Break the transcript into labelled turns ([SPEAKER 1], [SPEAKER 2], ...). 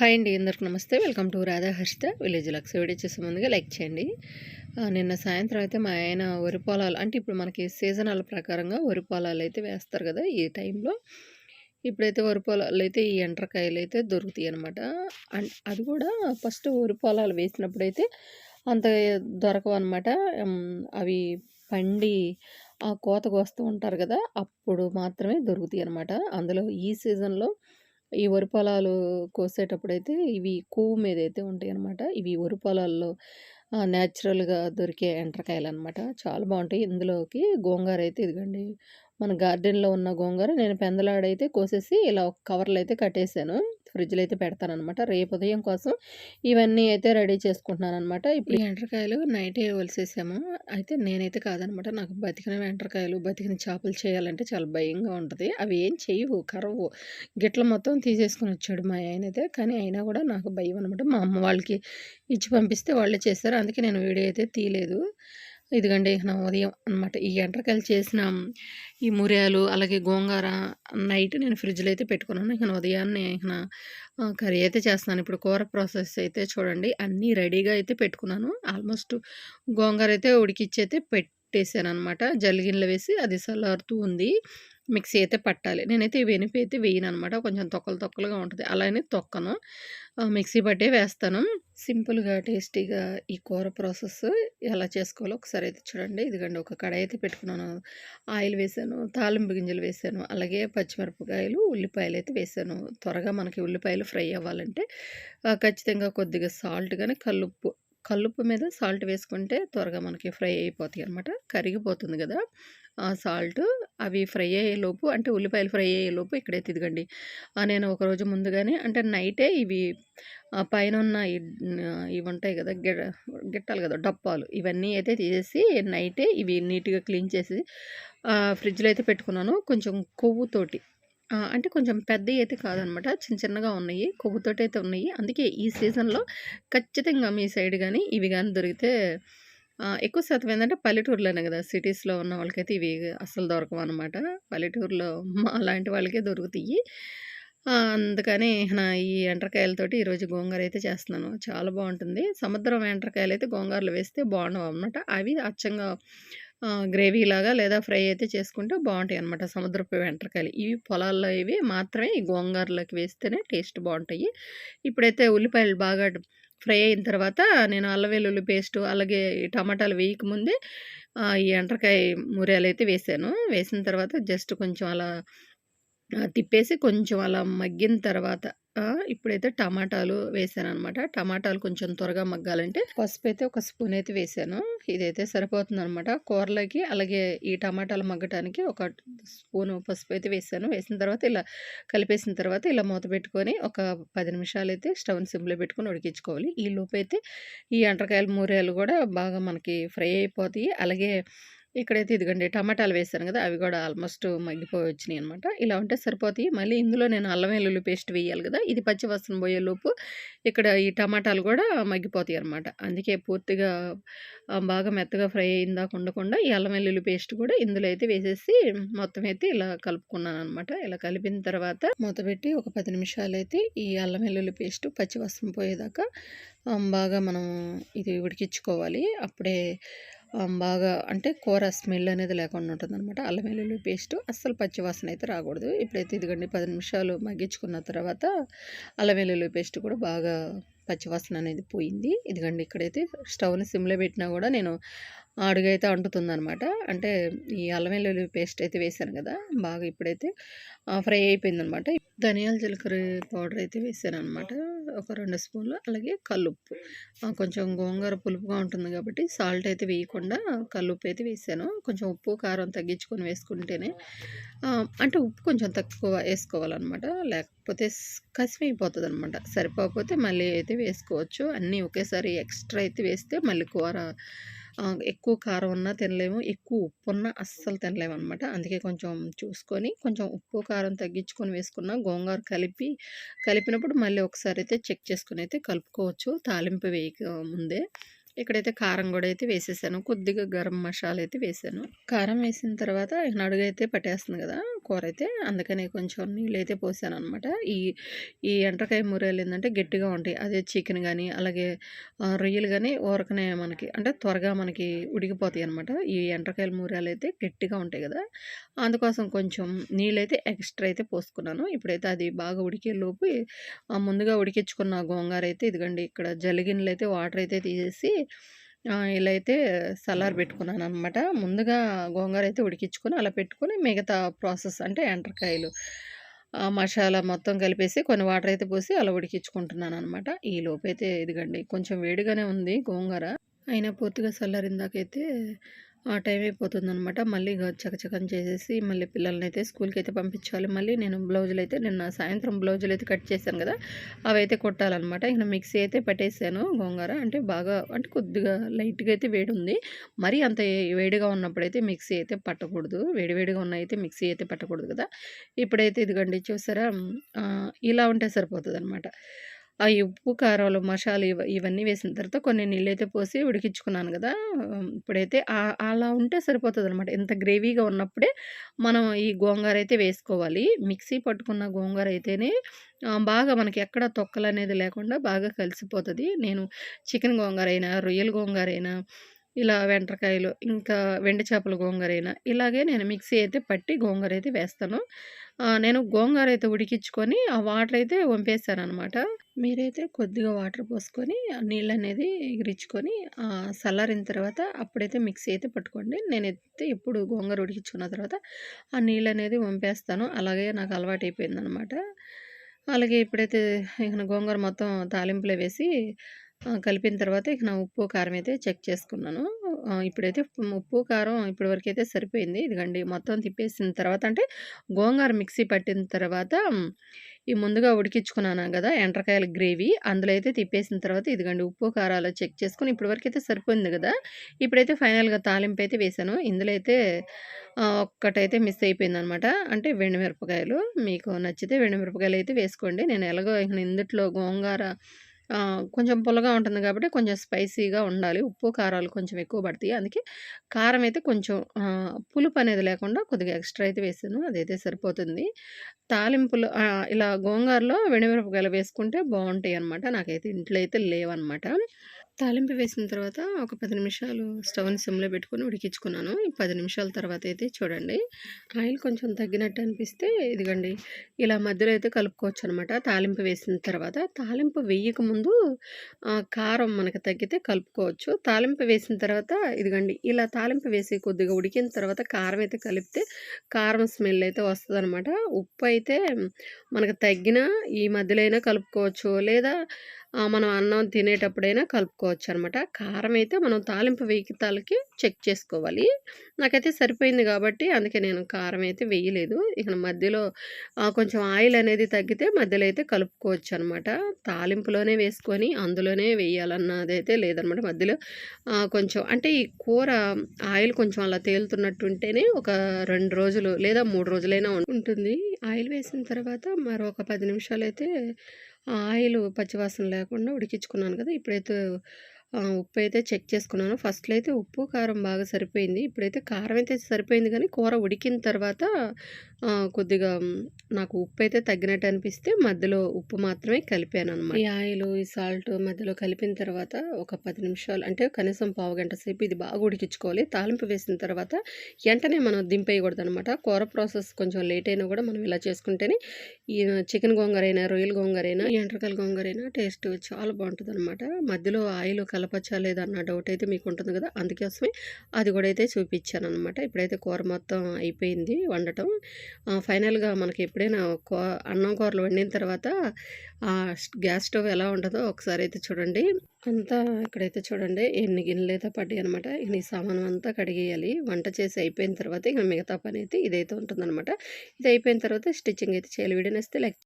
[SPEAKER 1] Hi అండి అందరికి నమస్తే. Welcome to Radha Harshita village Lux. Video చేసే ముందుగా లైక్ చేయండి. నిన్న సాయంత్రం అయితే మా ఆయన వరి పొలాలు అంటే ఇప్పుడు మనకి సీజనల్ ప్రకారంగా వరి పొలాలు అయితే వేస్తారు కదా ఈ టైంలో. ఇప్పుడైతే వరి పొలాలు అయితే ఈ ఎండ్రకాయలు అయితే దొరుకుతాయి అనమాట అది కూడా ఫస్ట్ వరి పొలాలు వేసినప్పుడు అయితే అంత దొరకవు అనమాట అవి పండి ఆ కోతకు వస్తూ ఉంటారు కదా అప్పుడు మాత్రమే దొరుకుతాయి అనమాట అందులో ఈ సీజన్లో ఈ వరి పొలాలు కోసేటప్పుడైతే ఇవి కొవ్వు మీద అయితే ఉంటాయి అనమాట ఇవి వరి పొలాల్లో న్యాచురల్గా దొరికే ఎండ్రకాయలు అనమాట చాలా బాగుంటాయి. ఇందులోకి గోంగూర అయితే ఇదిగండి మన గార్డెన్లో ఉన్న గోంగూర నేను పెందలాడైతే కోసేసి ఇలా ఒక కవర్లో అయితే కట్టేశాను ఫ్రిడ్జ్లో అయితే పెడతానమాట రేపు ఉదయం కోసం ఇవన్నీ అయితే రెడీ చేసుకుంటున్నాను అనమాట ఇప్పుడు ఎండ్రకాయలు నైటే వలిసేసాము. అయితే నేనైతే కాదనమాట నాకు బతికిన ఎండ్రకాయలు బతికిన చేపలు చేయాలంటే చాలా భయంగా ఉంటుంది. అవి ఏం చేయవు కరవు గిట్ల మొత్తం తీసేసుకుని వచ్చాడు మా ఆయన అయితే కానీ అయినా కూడా నాకు భయం అనమాట మా అమ్మ వాళ్ళకి ఇచ్చి పంపిస్తే వాళ్ళే చేస్తారు. అందుకే నేను వీడియో అయితే తీయలేదు. ఇదిగండి నా ఉదయం అనమాట ఈ ఎండ్రకాయలు చేసిన ఈ మురియాలు అలాగే గోంగూర నైట్ నేను ఫ్రిడ్జ్లో అయితే పెట్టుకున్నాను. ఇక ఉదయాన్నే ఇక కర్రీ అయితే చేస్తున్నాను. ఇప్పుడు కూర ప్రాసెస్ అయితే చూడండి. అన్నీ రెడీగా అయితే పెట్టుకున్నాను. ఆల్మోస్ట్ గోంగూర అయితే ఉడికిచ్చి అయితే పెట్టేశాను అనమాట జల్గిన్లో వేసి అది సలారుతూ ఉంది. మిక్సీ అయితే పట్టాలి. నేనైతే వెనిపి అయితే వేయను అనమాట కొంచెం తొక్కలు తొక్కలుగా ఉంటుంది. అలానే తొక్కను. మిక్సీ పట్టే వేస్తాను. సింపుల్గా టేస్టీగా ఈ కూర ప్రాసెస్ ఎలా చేసుకోవాలో ఒకసారి అయితే చూడండి. ఇదిగండి ఒక కడాయి అయితే పెట్టుకున్నాను. ఆయిల్ వేసాను తాలింపు గింజలు వేసాను అలాగే పచ్చిమిరపకాయలు ఉల్లిపాయలు అయితే వేసాను. త్వరగా మనకి ఉల్లిపాయలు ఫ్రై అవ్వాలంటే ఖచ్చితంగా కొద్దిగా సాల్ట్ కానీ కల్లుప్పు కలుపు మీద సాల్ట్ వేసుకుంటే త్వరగా మనకి ఫ్రై అయిపోతాయి అనమాట కరిగిపోతుంది కదా. ఆ సాల్ట్ అవి ఫ్రై అయ్యేలోపు అంటే ఉల్లిపాయలు ఫ్రై అయ్యేలోపు ఇక్కడైతే తిదిగండి నేను ఒకరోజు ముందుగానే అంటే నైటే ఇవి పైన ఉన్న ఇవి ఉంటాయి కదా గిడ గిట్టాలి కదా డప్పాలు ఇవన్నీ అయితే తీసేసి నైటే ఇవి నీట్గా క్లీన్ చేసి ఫ్రిడ్జ్లో అయితే పెట్టుకున్నాను. కొంచెం కొవ్వుతోటి అంటే కొంచెం పెద్దవి అయితే కాదనమాట. చిన్న చిన్నగా ఉన్నాయి. కొవ్వుతోటి అయితే ఉన్నాయి. అందుకే ఈ సీజన్లో ఖచ్చితంగా మీ సైడ్ కానీ ఇవి కానీ దొరికితే ఎక్కువ శాతం ఏంటంటే పల్లెటూరులోనే కదా. సిటీస్లో ఉన్న వాళ్ళకైతే ఇవి అసలు దొరకవు అనమాట. పల్లెటూరులో మా లాంటి వాళ్ళకే దొరుకుతాయి. అందుకని నా ఈ ఎండ్రకాయలతోటి ఈరోజు గోంగూర అయితే చేస్తున్నాను. చాలా బాగుంటుంది. సముద్రం ఎండ్రకాయలు అయితే గోంగూరలు వేస్తే బాగుండవు అనమాట అవి అచ్చంగా గ్రేవీ లాగా లేదా ఫ్రై అయితే చేసుకుంటే బాగుంటాయి అనమాట సముద్రపు వెంట్రకాయలు ఇవి పొలాల్లో ఇవి మాత్రమే ఈ గోంగారలోకి వేస్తేనే టేస్ట్ బాగుంటాయి. ఇప్పుడైతే ఉల్లిపాయలు బాగా ఫ్రై అయిన తర్వాత నేను అల్లం వెల్లుల్లి పేస్ట్ అలాగే టమాటాలు వేయకముందే ఈ ఎండ్రకాయ మురియాలు అయితే వేసాను. వేసిన తర్వాత జస్ట్ కొంచెం అలా తిప్పేసి కొంచెం అలా మగ్గిన తర్వాత ఇప్పుడైతే టమాటాలు అనమాట టమాటాలు కొంచెం త్వరగా మగ్గాలంటే పసుపు అయితే ఒక స్పూన్ అయితే వేసాను. ఇదైతే సరిపోతుంది అనమాట కూరలకి అలాగే ఈ టమాటాలు మగ్గటానికి ఒక స్పూన్ పసుపు అయితే వేసాను. వేసిన తర్వాత ఇలా కలిపేసిన తర్వాత ఇలా మూత పెట్టుకొని ఒక పది నిమిషాలు అయితే స్టవ్ సిమ్లో పెట్టుకొని ఉడికించుకోవాలి. ఈ లోపు అయితే ఈ ఎండ్రకాయలు మూరేలు కూడా బాగా మనకి ఫ్రై అయిపోతాయి. అలాగే ఇక్కడైతే ఇదిగండి టమాటాలు వేసాను కదా అవి కూడా ఆల్మోస్ట్ మగ్గిపోయి వచ్చినాయి అనమాట ఇలా ఉంటే సరిపోతాయి. మళ్ళీ ఇందులో నేను అల్లం వెల్లుల్లి పేస్ట్ వేయాలి కదా ఇది పచ్చి పోయే పోయేలోపు ఇక్కడ ఈ టమాటాలు కూడా మగ్గిపోతాయి అనమాట అందుకే పూర్తిగా బాగా మెత్తగా ఫ్రై అయిందాక ఉండకుండా ఈ అల్లం వెల్లుల్లి పేస్ట్ కూడా ఇందులో అయితే వేసేసి మొత్తం అయితే ఇలా కలుపుకున్నాను అనమాట ఇలా కలిపిన తర్వాత మూత పెట్టి ఒక పది నిమిషాలు అయితే ఈ అల్లం వెల్లుల్లి పేస్ట్ పచ్చి వస్త్రం పోయేదాకా బాగా మనం ఇది ఉడికించుకోవాలి. అప్పుడే బాగా అంటే కూర స్మెల్ అనేది లేకుండా ఉంటుంది అనమాట అల్లం వెల్లుల్లి పేస్ట్ అస్సలు పచ్చివాసన అయితే రాకూడదు. ఇప్పుడైతే ఇదిగండి పది నిమిషాలు మగ్గించుకున్న తర్వాత అల్లం వెల్లుల్లి పేస్ట్ కూడా బాగా పచ్చివాసన అనేది పోయింది. ఇదిగండి ఇక్కడైతే స్టవ్ని సిమ్లో పెట్టినా కూడా నేను అడుగైతే అంటుతుందనమాట. అంటే ఈ అల్లం వెల్లుల్లి పేస్ట్ అయితే వేసాను కదా బాగా ఇప్పుడైతే ఫ్రై అయిపోయిందనమాట. ధనియాల జీలకర్ర పౌడర్ అయితే వేసాను అనమాట ఒక రెండు స్పూన్లు అలాగే కల్లుప్పు. కొంచెం గోంగూర పులుపుగా ఉంటుంది కాబట్టి సాల్ట్ అయితే వేయకుండా కల్లుప్పు అయితే వేసాను కొంచెం ఉప్పు కారం తగ్గించుకొని వేసుకుంటేనే అంటే ఉప్పు కొంచెం తక్కువ వేసుకోవాలన్నమాట లేకపోతే కసిమైపోతుంది అనమాట సరిపోకపోతే మళ్ళీ అయితే వేసుకోవచ్చు. అన్నీ ఒకేసారి ఎక్స్ట్రా అయితే వేస్తే మళ్ళీ కూర ఎక్కువ కారం ఉన్నా తినలేము. ఎక్కువ ఉప్పు ఉన్నా అస్సలు తినలేము అనమాట అందుకే కొంచెం చూసుకొని కొంచెం ఉప్పు కారం తగ్గించుకొని వేసుకున్న గోంగూర కలిపి కలిపినప్పుడు మళ్ళీ ఒకసారి అయితే చెక్ చేసుకుని అయితే కలుపుకోవచ్చు. తాలింపు వేయక ముందే. ఇక్కడైతే కారం కూడా అయితే వేసేసాను. కొద్దిగా గరం మసాలా అయితే వేసాను. కారం వేసిన తర్వాత నడుగు అయితే పట్టేస్తుంది కదా. కూర అయితే అందుకని కొంచెం నీళ్ళైతే పోసాను అనమాట ఈ ఈ ఎండ్రకాయ మురేలు ఏంటంటే గట్టిగా ఉంటాయి. అదే చికెన్ కానీ అలాగే రొయ్యలు కానీ ఊరకనే మనకి అంటే త్వరగా మనకి ఉడికిపోతాయి అనమాట ఈ ఎండ్రకాయల మురేలు అయితే గట్టిగా ఉంటాయి కదా. అందుకోసం కొంచెం నీళ్ళైతే ఎక్స్ట్రా అయితే పోసుకున్నాను. ఇప్పుడైతే అది బాగా ఉడికే లోపు ముందుగా ఉడికించుకున్న గోంగారైతే అయితే ఇదిగండి ఇక్కడ జలిగిన్లు అయితే వాటర్ అయితే తీసేసి ఇలా అయితే సలార్ పెట్టుకున్నాను అనమాట ముందుగా గోంగూర అయితే ఉడికించుకొని అలా పెట్టుకొని మిగతా ప్రాసెస్ అంటే ఎండ్రకాయలు మసాలా మొత్తం కలిపేసి కొన్ని వాటర్ అయితే పోసి అలా ఉడికించుకుంటున్నాను అనమాట ఉడికించుకుంటున్నాననమాట. అయితే ఇదిగండి కొంచెం వేడిగానే ఉంది గోంగూర. అయినా పూర్తిగా చల్లారిందాకైతే ఆ టైం అయిపోతుందనమాట. మళ్ళీ చకచకం చేసేసి మళ్ళీ పిల్లల్ని అయితే స్కూల్కి అయితే పంపించాలి. మళ్ళీ నేను బ్లౌజులు అయితే నిన్న సాయంత్రం బ్లౌజులు అయితే కట్ చేశాను కదా అవైతే కొట్టాలన్నమాట ఇక మిక్సీ అయితే పట్టేసాను గోంగూర. అంటే బాగా అంటే కొద్దిగా లైట్‌గా అయితే వేడి ఉంది మరీ అంత వేడిగా ఉన్నప్పుడైతే మిక్సీ అయితే పట్టకూడదు. వేడివేడిగా ఉన్న అయితే మిక్సీ అయితే పట్టకూడదు కదా ఇప్పుడైతే ఇదిగండి చూసారా ఇలా ఉంటే సరిపోతదనమాట. ఆ ఉప్పు, కారాలు, మసాలు ఇవ ఇవన్నీ వేసిన తర్వాత కొన్ని నీళ్ళైతే పోసి ఉడికించుకున్నాను కదా ఇప్పుడైతే అలా ఉంటే సరిపోతుంది అనమాట ఇంత గ్రేవీగా ఉన్నప్పుడే మనం ఈ గోంగూర అయితే వేసుకోవాలి. మిక్సీ పట్టుకున్న గోంగూర అయితేనే బాగా మనకి ఎక్కడ తొక్కలనేది లేకుండా బాగా కలిసిపోతుంది నేను చికెన్ గోంగారైనా రొయ్యల గోంగారైనా ఇలా వెంట్రకాయలు, ఇంకా వెండి చేపల గోంగూరైనా ఇలాగే నేను మిక్సీ అయితే పట్టి గోంగూర అయితే వేస్తాను. నేను గోంగూర అయితే ఉడికించుకొని ఆ వాటర్ అయితే వంపేసాననమాట. మీరైతే కొద్దిగా వాటర్ పోసుకొని ఆ నీళ్ళనేది ఎగిరించుకొని చల్లారిన తర్వాత అప్పుడైతే మిక్సీ అయితే పట్టుకోండి. నేనైతే ఎప్పుడు గోంగూర ఉడికించుకున్న తర్వాత ఆ నీళ్ళు అనేది వంపేస్తాను. అలాగే నాకు అలవాటయిపోయిందనమాట. అలాగే ఇప్పుడైతే ఇక గోంగూర మొత్తం తాలింపులో వేసి కలిపిన తర్వాత ఇక నా ఉప్పు, కారం అయితే చెక్ చేసుకున్నాను. ఇప్పుడైతే ఉప్పు, కారం ఇప్పటి వరకు అయితే సరిపోయింది. ఇదిగండి మొత్తం తిప్పేసిన తర్వాత అంటే గోంగూర మిక్సీ పట్టిన తర్వాత ఈ ముందుగా ఉడికించుకున్నాను కదా ఎండ్రకాయల గ్రేవీ అందులో అయితే తిప్పేసిన తర్వాత ఇదిగండి ఉప్పు, కారాలు చెక్ చేసుకుని ఇప్పటి అయితే సరిపోయింది కదా ఇప్పుడైతే ఫైనల్‌గా తాలింపు అయితే వేశాను. ఇందులో అయితే ఒక్కటైతే మిస్ అయిపోయిందనమాట. అంటే వెండిమిరపకాయలు. మీకు నచ్చితే వెండిమిరపకాయలు అయితే వేసుకోండి. నేను ఎలాగో ఇక ఇందుట్లో గోంగూర కొంచెం పుల్లగా ఉంటుంది కాబట్టి కొంచెం స్పైసీగా ఉండాలి. ఉప్పు, కారాలు కొంచెం ఎక్కువ పడతాయి. అందుకే కారం అయితే కొంచెం పులుపు అనేది లేకుండా కొద్దిగా ఎక్స్‌ట్రా అయితే వేసాను. అదైతే సరిపోతుంది. తాలింపులు ఇలా గోంగారలో వెనిమిరపకాయలు వేసుకుంటే బాగుంటాయి అన్నమాట నాకైతే ఇంట్లో అయితే లేవన్నమాట తాలింపు వేసిన తర్వాత ఒక పది నిమిషాలు స్టవ్‌ని సిమ్‌లో పెట్టుకొని ఉడికించుకున్నాను. ఈ పది నిమిషాల తర్వాత అయితే చూడండి ఆయిల్ కొంచెం తగ్గినట్టు అనిపిస్తే ఇదిగండి ఇలా మధ్యలో అయితే కలుపుకోవచ్చు అనమాట తాలింపు వేసిన తర్వాత తాలింపు వేయకముందు కారం మనకు తగ్గితే కలుపుకోవచ్చు. తాలింపు వేసిన తర్వాత ఇదిగండి ఇలా తాలింపు వేసి కొద్దిగా ఉడికిన తర్వాత కారం అయితే కలిపితే కారం స్మెల్ అయితే వస్తుంది ఉప్పు అయితే మనకు తగ్గినా ఈ మధ్యలో అయినా కలుపుకోవచ్చు. లేదా మనం అన్నం తినేటప్పుడైనా కలుపుకోవచ్చనమాట. కారం అయితే మనం తాలింపు వేగితాలకి చెక్ చేసుకోవాలి. నాకైతే సరిపోయింది కాబట్టి అందుకే నేను కారం అయితే వేయలేదు. ఇక మధ్యలో కొంచెం ఆయిల్ అనేది తగ్గితే మధ్యలో అయితే కలుపుకోవచ్చనమాట. తాలింపులోనే వేసుకొని అందులోనే వేయాలన్నదైతే లేదనమాట. మధ్యలో కొంచెం అంటే ఈ కూర ఆయిల్ కొంచెం అలా తేలుతున్నట్టు ఉంటేనే ఒక రెండు రోజులు లేదా మూడు రోజులైనా ఉంటుంది. ఆయిల్ వేసిన తర్వాత మరొక పది నిమిషాలైతే అయితే ఆయిల్ పచ్చివాసన లేకుండా ఉడికించుకున్నాను కదా! ఇప్పుడైతే ఉప్పు అయితే చెక్ చేసుకున్నాను. ఫస్ట్‌లో అయితే ఉప్పు, కారం బాగా సరిపోయింది. ఇప్పుడైతే కారం అయితే సరిపోయింది కానీ కూర ఉడికిన తర్వాత కొద్దిగా నాకు ఉప్పు అయితే తగ్గినట్టు అనిపిస్తే మధ్యలో ఉప్పు మాత్రమే కలిపాను అనమాట ఈ ఆయిల్ ఈ సాల్ట్ మధ్యలో కలిపిన తర్వాత ఒక పది నిమిషాలు అంటే కనీసం పావుగంట సేపు ఇది బాగా ఉడికించుకోవాలి. తాలింపు వేసిన తర్వాత ఎంటనే మనం దింపేయకూడదనమాట. కూర ప్రాసెస్ కొంచెం లేట్ అయినా కూడా మనం ఇలా చేసుకుంటేనే ఈ చికెన్ గోంగరైనా రొయ్యల గోంగరైనా ఈ ఎండ్రకాయల టేస్ట్ చాలా బాగుంటుంది అనమాట మధ్యలో ఆయిల్ కలపచ్చా లేదా అన్న డౌట్ అయితే మీకు ఉంటుంది కదా అందుకోసమే అది కూడా అయితే చూపించాను అనమాట ఇప్పుడైతే కూర మొత్తం అయిపోయింది వండటం. ఫైనల్‌గా మనకి ఎప్పుడైనా కో అన్నం కూరలు వండిన తర్వాత గ్యాస్ స్టవ్ ఎలా ఉంటుందో ఒకసారి అయితే చూడండి. అంతా ఇక్కడైతే చూడండి ఎన్ని గిన్నెలైతే పడ్డాయనమాట. ఇక ఈ సామాను అంతా కడిగేయాలి. వంట చేసి అయిపోయిన తర్వాత ఇక మిగతా పని అయితే ఇదైతే ఉంటుందన్నమాట ఇది అయిపోయిన తర్వాత స్టిచ్చింగ్ అయితే చేయాలి. Video like